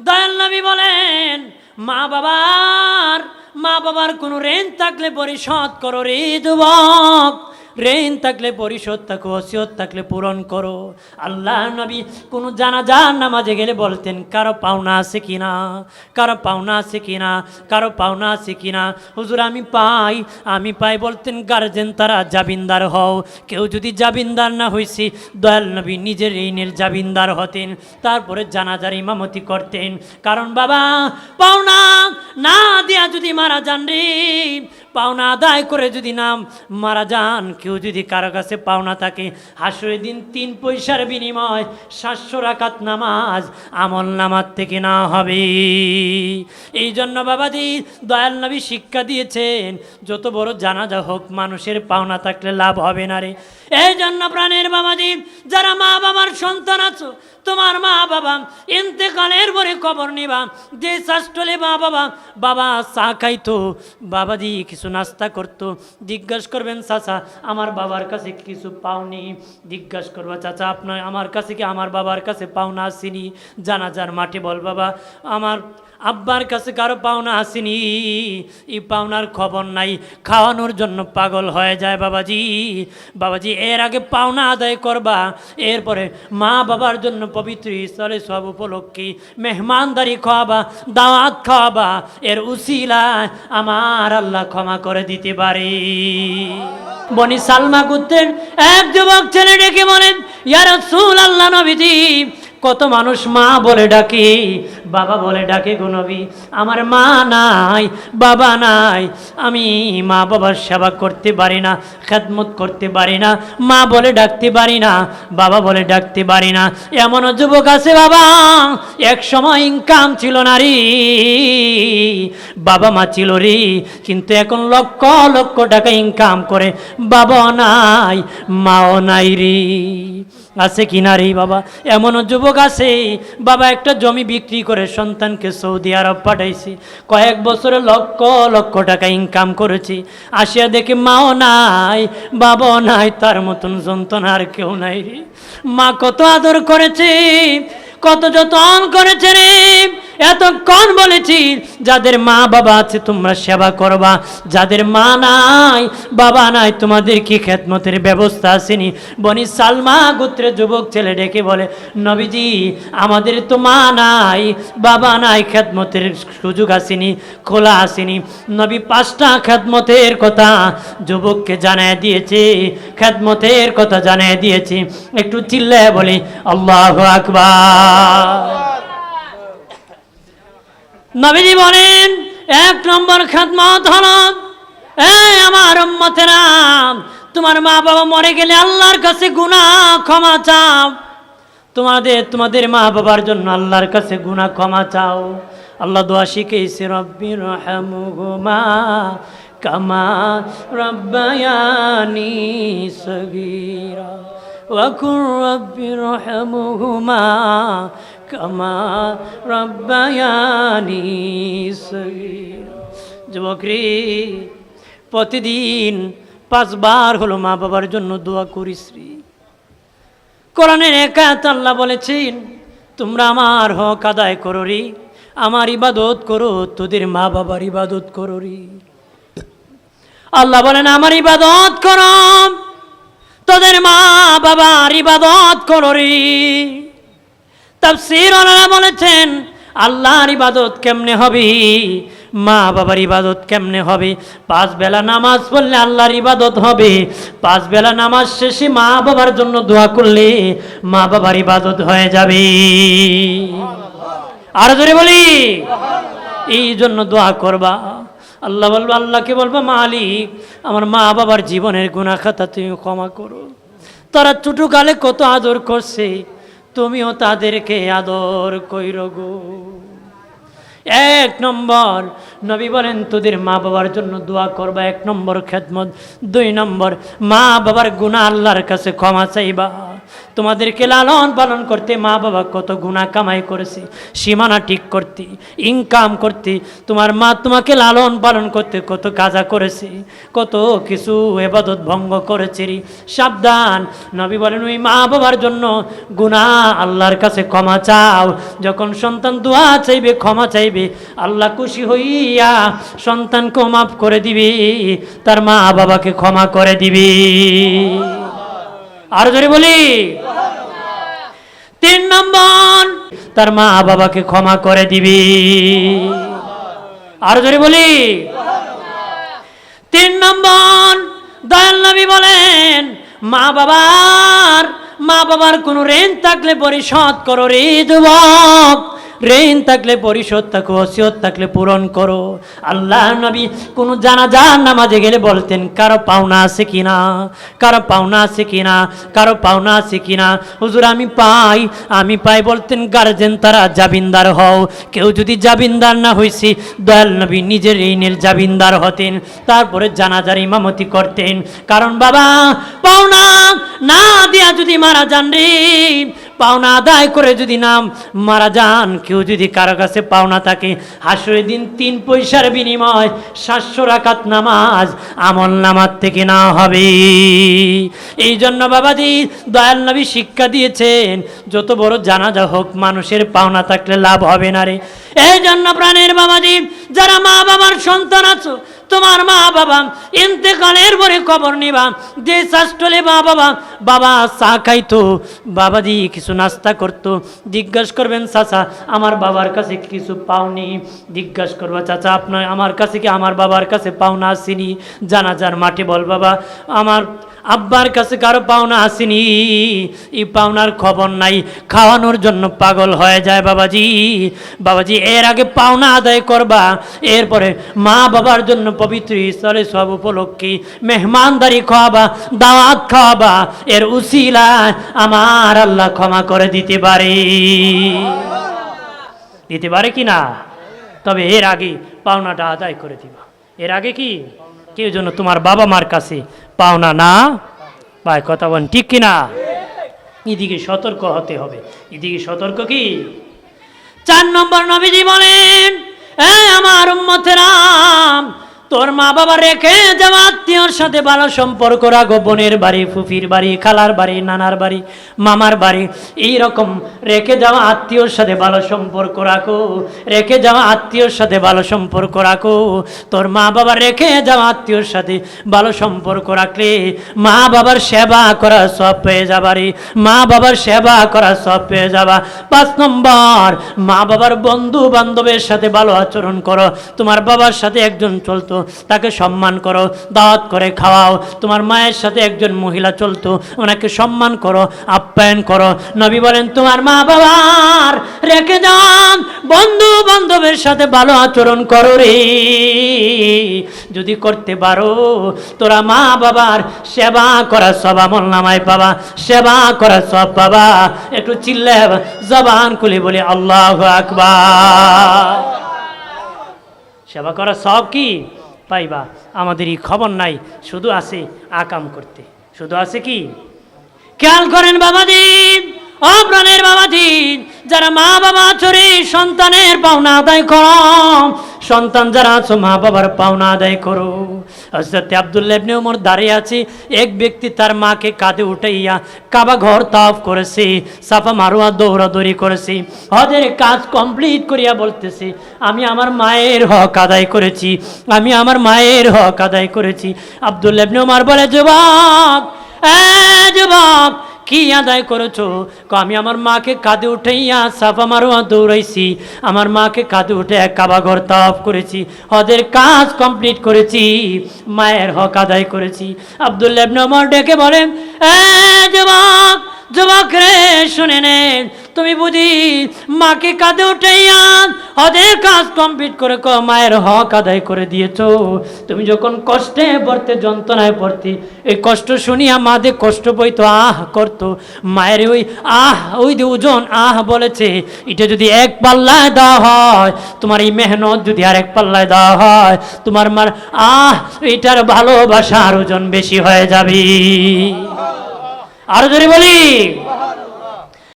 দয়াল নবী বলেন মা বাবার মা বাবার কোনো রেন থাকলে পরিশোধ করো রে যুবক। ঋণ থাকলে পরিশোধ থাকো ওসিয়ত থাকলে পূরণ করো। আল্লাহ নবী কোনো জানাজার নামাজে গেলে বলতেন, কারও পাওনা আছে কিনা কারও পাওনা আছে কিনা কারও পাওনা আছে কিনা হুজুর, আমি পাই আমি পাই। বলতেন, গার্জেন, তারা জাবিনদার হও। কেউ যদি জাবিনদার না হইছি, দয়াল নবী নিজের ঋণের জাবিনদার হতেন। তারপরে জানাজার ইমামতি করতেন। কারণ, বাবা, পাওনা না দিয়া যদি মারা যান রে পাওনা আদায় করে যদি নাম মারা যান, কেউ যদি কারও কাছে পাওনা থাকে, হাসুরের দিন তিন পয়সার বিনিময়, সাতশো রাকাত নামাজ আমল নামাজ থেকে না হবে। এই জন্য বাবাজি, দয়াল নবী শিক্ষা দিয়েছেন, যত বড় জানাজা হোক, মানুষের পাওনা থাকলে লাভ হবে না রে। এই জন্য প্রাণের বাবাজি, যারা মা বাবার সন্তান আছো, তোমার মা বাবা ইন্তেকালের পরে খবর নিবা, যে শাস্টলে মা বাবা বাবা চা খাইতো, বাবাজি কিছু নাস্তা করতো। জিজ্ঞাসা করবেন, চাচা, আমার বাবার কাছে কিছু পাওনি। জিজ্ঞাসা করবা, চাচা, আপনার, আমার কাছে কি আমার বাবার কাছে পাওনা আসেনি? জানাজার মাঠে বল, বাবা, আমার আব্বার কাছে কারও পাওনা আসেনি। এই পাওনার খবর নাই। খাওয়ানোর জন্য পাগল হয়ে যায় বাবাজি। বাবাজি, এর আগে পাওনা আদায় করবা। এরপরে মা বাবার জন্য পবিত্র স্থলে সব উপলক্ষে মেহমানদারি খাওয়াবা, দাওয়াত খাওয়াবা। এর উসিলায় আমার আল্লাহ ক্ষমা করে দিতে পারি। বনি সালমা গুত্রের এক যুবক ছেলে ডেকে বলেন ইয়ার সুল আল্লাহ নবীজি কত মানুষ মা বলে ডাকে, বাবা বলে ডাকে গো নবী, আমার মা নাই, বাবা নাই, আমি মা বাবার সেবা করতে পারি না, খেদমত করতে পারি না, মা বলে ডাকতে পারি না, বাবা বলে ডাকতে পারি না। এমনও যুবক আছে বাবা, এক সময় ইনকাম ছিল না রে বাবা মা ছিল রে, কিন্তু এখন লক্ষ লক্ষ টাকা ইনকাম করে বাবা নাই, মাও নাই রে। আছে কিনা রে বাবা? এমনও যুবক আছে, বাবা একটা জমি বিক্রি করে সন্তানকে সৌদি আরব পাঠাইছি। কয়েক বছরে লক্ষ লক্ষ টাকা ইনকাম করেছি। আসিয়া দেখে মাও নাই, বাবাও নাই, তার মতন সন্তান আর কেউ নাই মা কত আদর করেছে, কত যতন করেছে রে। এতক্ষণ বলেছি, যাদের মা বাবা আছে তোমরা সেবা করবা, যাদের মা নাই, বাবা নাই, তোমাদের কি খেদমতের ব্যবস্থা আসেনি? বনি সালমা গোত্রের যুবক ছেলে ডেকে বলে, নবীজি, আমাদের তো মা নাই, বাবা নাই, খেদমতের সুযোগ আসেনি, খোলা আসেনি। নবী পাঁচটা খেদমতের কথা যুবককে জানায় দিয়েছে, খেদমতের কথা জানায় দিয়েছে। একটু চিল্লায় বলি, আল্লাহ আকবার। নবীজি বলেন, এক নম্বর খেদমত হল আমার মতেরা তোমার মা বাবা মরে গেলে আল্লাহর কাছে গুণা ক্ষমা চাও। তোমাদের তোমাদের মা বাবার জন্য আল্লাহর কাছে গুণা ক্ষমা চাও। আল্লাহ দোয়া শিখেছে রব্বির রহমা কামা রব্বায়ানি সগীরা ওয়াকুর রব্বির রহমা كما ربياني صغيرا যুবকরি প্রতিদিন পাঁচবার হলো মা বাবার জন্য দোয়া করিস রে কোরআনের একাত আল্লাহ বলেছেন তোমরা আমার হক আদায় করো রে আমার ইবাদত করো তোদের মা বাবার ইবাদত করো রে আল্লাহ বলেন আমার ইবাদত করো তোদের মা বাবার ইবাদত করো রে তাফসীর ওনারা বলেছেন, আল্লাহর ইবাদত কেমনে হবে? মা বাবার ইবাদত কেমনে হবে? পাঁচ বেলা নামাজ পড়লে আল্লাহর ইবাদত হবে। পাঁচ বেলা নামাজ শেষে মা বাবার জন্য দোয়া করলে মা বাবার ইবাদত হয়ে যাবে। আর জোরে বলি, এই জন্য দোয়া করবা। আল্লাহ বলব, আল্লাহকে বলব, মালিক, আমার মা বাবার জীবনের গুণা খাতা তুমি ক্ষমা করো। তারা ছোটকালে কত আদর করছে। তুমিও তাদেরকে আদর কইর গো। এক নম্বর, নবী বলেন, তোদের মা বাবার জন্য দোয়া করবা। এক নম্বর খেদমত। দুই নম্বর, মা বাবার গুণা আল্লাহর কাছে ক্ষমা চাইবা। তোমাদেরকে লালন পালন করতে মা বাবা কত গুণা কামাই করেছে, সীমানা ঠিক করতে ইনকাম করতে, তোমার মা তোমাকে লালন পালন করতে কত কাজা করেছে, কত কিছু এবাদত ভঙ্গ করেছে সাবধান। নবী বলেন, ওই মা বাবার জন্য গুণা আল্লাহর কাছে ক্ষমা চাও। যখন সন্তান দোয়া চাইবে, ক্ষমা চাইবে, আল্লাহ খুশি হইয়া সন্তানকে মাফ করে দিবি, তার মা বাবাকে ক্ষমা করে দিবি। আর যদি বলি। তিন নম্বর, তার মা বাবাকে ক্ষমা করে দিবি। আর যদি বলি। তিন নম্বর, দয়াল নবী বলেন, মা বাবার মা বাবার কোনো ঋণ থাকলে পরিশোধ করো রে যুবক। ঋণ থাকলে পরিশোধ থাকো ওসিয়ত থাকলে পূরণ করো। আল্লাহ নবী কোনো জানা জানাজার নামাজে গেলে বলতেন, কারও পাওনা আছে কিনা? কারও পাওনা আছে কিনা? কারও পাওনা আছে কিনা? হুজুর, আমি পাই আমি পাই। বলতেন, গার্জেন, তারা জাবিনদার হও। কেউ যদি জাবিনদার না হইছি, দয়াল নবী নিজের ঋণের জাবিনদার হতেন। তারপরে জানাজার ইমামতি করতেন। কারণ, বাবা, পাওনা না দিয়া যদি মারা যান রে পাওনা আদায় করে যদি নাম মারা যান, কেউ যদি কারও কাছে পাওনা থাকে, হাসরের দিন তিন পয়সার বিনিময়, সাতশো রাকাত নামাজ আমল নামাজ থেকে না হবে। এই জন্য বাবাজি দয়াল নবী শিক্ষা দিয়েছেন, যত বড় জানাজা হোক, মানুষের পাওনা থাকলে লাভ হবে না রে। এই জন্য প্রাণের বাবাজি, যারা মা বাবার সন্তান আছো তোমার মা বাবা, ইন্তেকালের পরে খবর নিবা। যে শাস্টলে মা বাবা বাবা চা খাইতো বাবা বাবাজি কিছু নাস্তা করতো। জিজ্ঞাসা করবেন, চাচা, আমার বাবার কাছে কিছু পাওনি। জিজ্ঞাসা করবা, চাচা, আপনার, আমার কাছে কি আমার বাবার কাছে পাওনা আসেনি? জানাজার মাঠে বল, বাবা, আমার আব্বার কাছে কারও পাওনা আসেনি। এই পাওনার খবর নাই। খাওয়ানোর জন্য পাগল হয়ে যায় বাবাজি। বাবাজি, এর আগে পাওনা আদায় করবা। এরপরে মা বাবার জন্য পবিত্র স্থলে সব উপলক্ষে মেহমানদারি খাওয়াবা, দাওয়াত খাওয়াবা। এর উসিলায় আমার আল্লাহ ক্ষমা করে দিতে পারে। দিতে পারে কি না? তবে এর আগে পাওনাটা আদায় করে দিবা। এর আগে কি? কেউ যেন তোমার বাবা মার কাছে পাওনা না? ভাই, কথা বলেন, ঠিক কিনা? এদিকে সতর্ক হতে হবে। এদিকে সতর্ক কি? চার নম্বর নবীজি বলেন তোর মা বাবা রেখে যাওয়া আত্মীয়র সাথে ভালো সম্পর্ক রাখো। বোনের বাড়ি, ফুফির বাড়ি, খালার বাড়ি, নানার বাড়ি, মামার বাড়ি। এই রকম রেখে যাওয়া আত্মীয়র সাথে ভালো সম্পর্ক রাখো। রেখে যাওয়া আত্মীয়র সাথে ভালো সম্পর্ক রাখো। তোর মা বাবা রেখে যাওয়া আত্মীয়র সাথে ভালো সম্পর্ক রাখলে মা বাবার সেবা করা সব পেয়ে যাবারে মা বাবার সেবা করা সব পেয়ে যাবা। পাঁচ নম্বর, মা বাবার বন্ধু বান্ধবের সাথে ভালো আচরণ করো। তোমার বাবার সাথে একজন চলতো। তাকে সম্মান করো, দাওয়াত করে খাওয়াও। তোমার মায়ের সাথে একজন মহিলা চলতো, ওনাকে সম্মান করো, আপ্যায়ন করো। নবী বলেন, তোমার মা বাবার রেখে যান, বন্ধু বান্ধবের সাথে ভালো আচরণ করো রে। যদি করতে পারো, তোরা মা বাবার সেবা করা সব আমল নামায় পাবা, সেবা করা সব পাবা। একটু চিল্লে জবান খুলে বলি, আল্লাহ আকবার। সেবা করা সব কি? পাইবা। আমাদের এই খবর নাই, শুধু আছে আকাম করতে। শুধু আছে কি? খেয়াল করেন বাবা দিন অপ্রাণের বাবা দিন, যারা মা বাবা চরে সন্তানের পাওনা আদায় কম সন্তান যারা আছো মা বাবার পাওনা আদায় করো। হজরত আবদুল্লাহ ইবনে উমর দাঁড়িয়ে আছে। এক ব্যক্তি তার মাকে কাঁধে উঠাইয়া কাবা ঘর তাফ করেছে, সাফা মারুয়া দৌড়াদৌড়ি করেছে। হজের কাজ কমপ্লিট করিয়া বলতেছে, আমি আমার মায়ের হক আদায় করেছি, আমি আমার মায়ের হক আদায় করেছি। আবদুল্লাহ ইবনে উমর বলে, যুবক যুবক কি আদায় করেছ? আমি আমার মাকে কাঁধে উঠাইয়া সাফ আমারও দৌড়াইছি। আমার মাকে কাঁধে উঠে এক কাবাঘর তাফ করেছি। হদের কাজ কমপ্লিট করেছি। মায়ের হক আদায় করেছি। আবদুল্লাহ ডেকে বলেন, এ যুবক যুবক রে শুনে নে। তুমি বুঝি মাকে কাঁধে উঠাইয়া হদের কাজ কমপ্লিট করে ক, মায়ের হক আদায় করে দিয়েছ। তুমি যখন কষ্টে পড়তে, যন্ত্রণায় পড়তে, এই কষ্ট শুনিয়া মাদে কষ্ট বইতো আহ করতো। মায়ের ওই আহ, ওই যে ওজন আহ বলেছে, এটা যদি এক পাল্লায় দেওয়া হয়, তোমার এই মেহনত যদি আর এক পাল্লায় দেওয়া হয়, তোমার মার আহ, এটার ভালোবাসার ওজন বেশি হয়ে যাবে। আরও জোরে বলি।